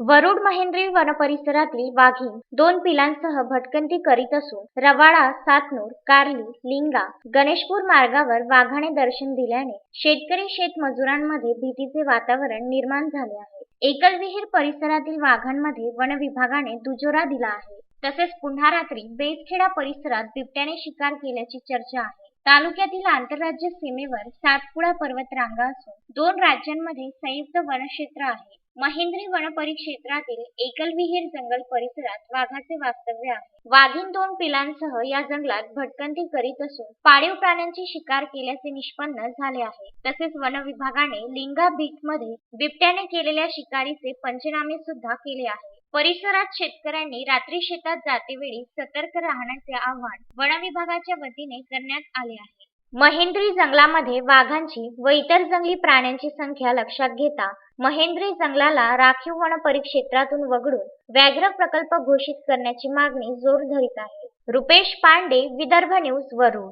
वरुड महेंद्री वनपरिसरातील वाघीण दोन पिलांसह भटकंती करीत असून रवाळा सातनूर कार्ली लिंगा गणेशपूर मार्गावर वाघाने दर्शन दिल्याने शेतकरी शेतमजुरांमध्ये भीतीचे वातावरण निर्माण झाले आहे. एकलविहीर परिसरातील वाघांमध्ये वन विभागाने दुजोरा दिला आहे. तसेच पुन्हा रात्री बेसखेडा परिसरात बिबट्याने शिकार केल्याची चर्चा आहे. तालुक्यातील आंतरराज्य सीमेवर सातपुडा पर्वत रांगा असून दोन राज्यांमध्ये संयुक्त वनक्षेत्र आहे. महेंद्री वनपरिक्षेत्रातील एकलविहीर जंगल परिसरात वाघाचे वास्तव्य आहे. वाघीण दोन पिलांसह या जंगलात भटकंती करीत असून पाळीव प्राण्यांची शिकार केल्याचे निष्पन्न झाले आहे. तसेच वन विभागाने लिंगा बीटमध्ये बिबट्याने केलेल्या शिकारीचे पंचनामे सुद्धा केले आहे. परिसरात शेतकऱ्यांनी रात्री शेतात जातेवेळी सतर्क राहण्याचे आवाहन वन विभागाच्या वतीने करण्यात आले आहे. महेंद्री जंगलामध्ये वाघांची व इतर जंगली प्राण्यांची संख्या लक्षात घेता महेंद्री जंगलाला राखीव वन परिक्षेत्रातून वगळून व्याघ्र प्रकल्प घोषित करण्याची मागणी जोर धरीत आहे. रुपेश पांडे विदर्भ न्यूज वरुड.